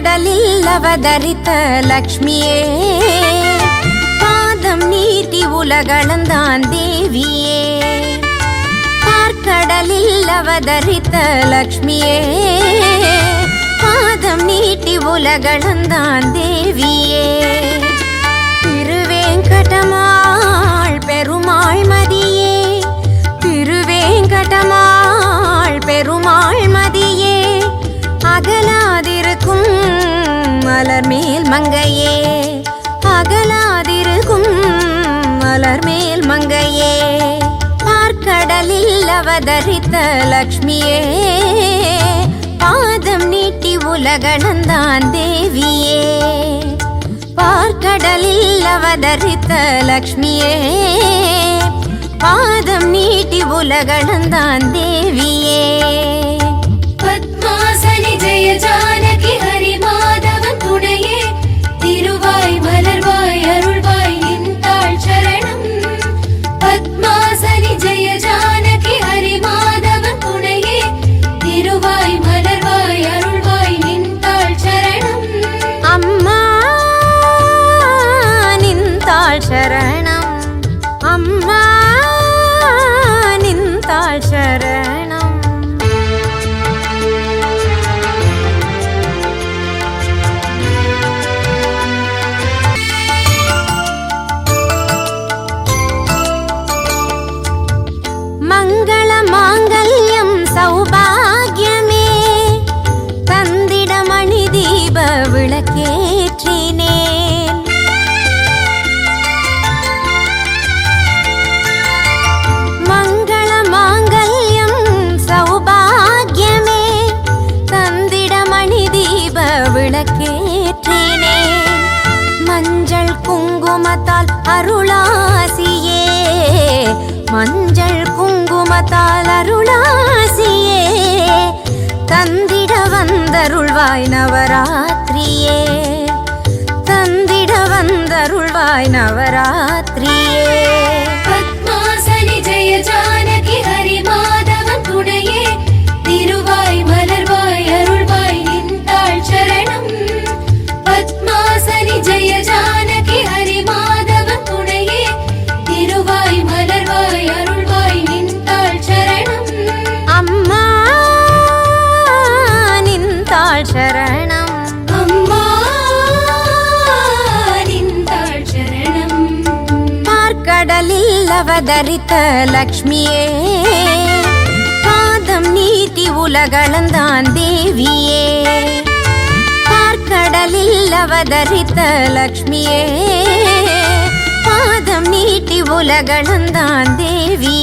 பார்க்கடலில் அவதரித்த லக்ஷ்மியே பாதம் நீட்டி உலகளந்தான் தேவியே. பார்க்கடலில் அவதரித்த லக்ஷ்மியே பாதம் நீட்டி உலகளந்தான் தேவியே. திருவேங்கடமா மங்கையே அகலாதிருக்கும் மலர் மேல் மங்கையே பார்க்கடலில் அவதரித்த லக்ஷ்மியே பாதம் நீட்டி உலகணந்தான் தேவியே பார்க்கடலில் அவதரித்த லக்ஷ்மியே பாதம் நீட்டி உலகணந்தான் தேவியே. விளக்கேற்றினேன் மஞ்சள் குங்குமத்தால் அருளாசியே. மஞ்சள் குங்குமத்தால் அருளாசியே. தந்திட வந்தருள்வாய் நவராத்திரியே. தந்திட வந்தருள்வாய் நவராத்திரி சரணம். பார்க்கடலில் அவதரித்த லக்ஷ்மியே பாதம் நீட்டி உலகளந்தான் தேவியே. பார்க்கடலில் அவதரித்த லக்ஷ்மியே பாதம் நீட்டி உலகளந்தான் தேவியே.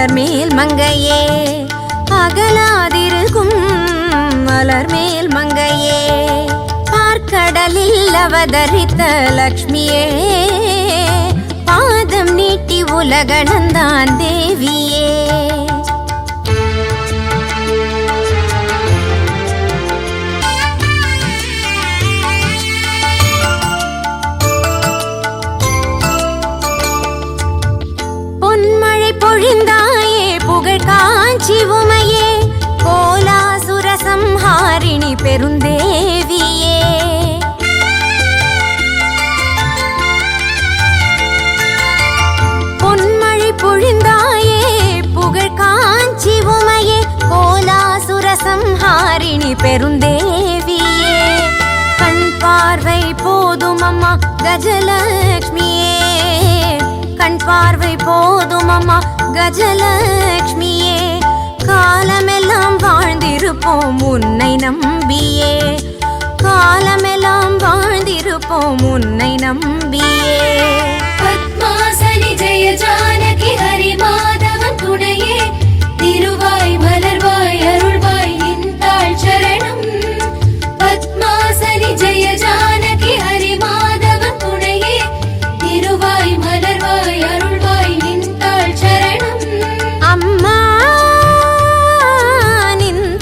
மலர் மேல் மங்கையே அகலாதிருக்கும் மலர் மேல் மங்கையே. பார்க்கடலில் அவதரித்த லக்ஷ்மியே பாதம் நீட்டி உலகணந்தான் தேவியே. பெருந்தேவியே. பொன்மழை பொழிந்தாயே புகழ் காஞ்சி உமையே கோலாசுர சம்ஹாரிணி பெருந்தேவியே. கண் பார்வை போதும் அம்மா கஜலக்ஷ்மியே கண் பார்வை போதும் அம்மா கஜலக்ஷ்மியே காலமெல்லாம் வாழ்ந்திருப்போம் உன்னை நம்பியே. காலமெல்லாம் வாழ்ந்திருப்போம் உன்னை நம்பியே. பத்மாசனி ஜெய ஜானகி ஹரிமா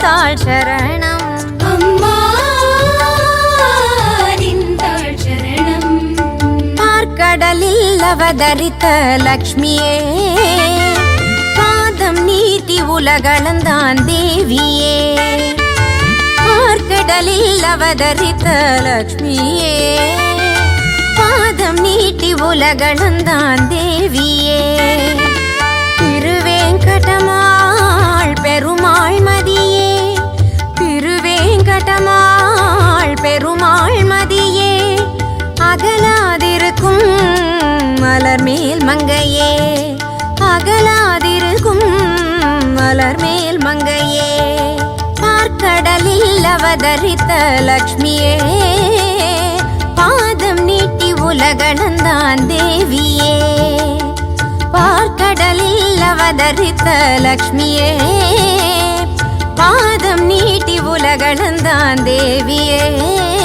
நின்றாள் சரணம் அம்மா நின்றாள் சரணம் அவதரித்த லக்ஷ்மியே பாதம் நீட்டி உலகளந்தான் தேவியே. பார்க்கடலில் அவதரித்த லக்ஷ்மியே பாதம் நீட்டி உலகளந்தான் தேவியே. திருவேங்கடமாள் மலர் மேல் மங்கையே. அகலாதிருக்கும் மலர் மேல் மங்கையே. பார்க்கடலில் அவதரித்த லக்ஷ்மியே. பாதம் நீட்டி உலகணந்தான் தேவியே. பார்க்கடலில் அவதரித்த லக்ஷ்மியே. பாதம் நீட்டி உலகணந்தான் தேவியே.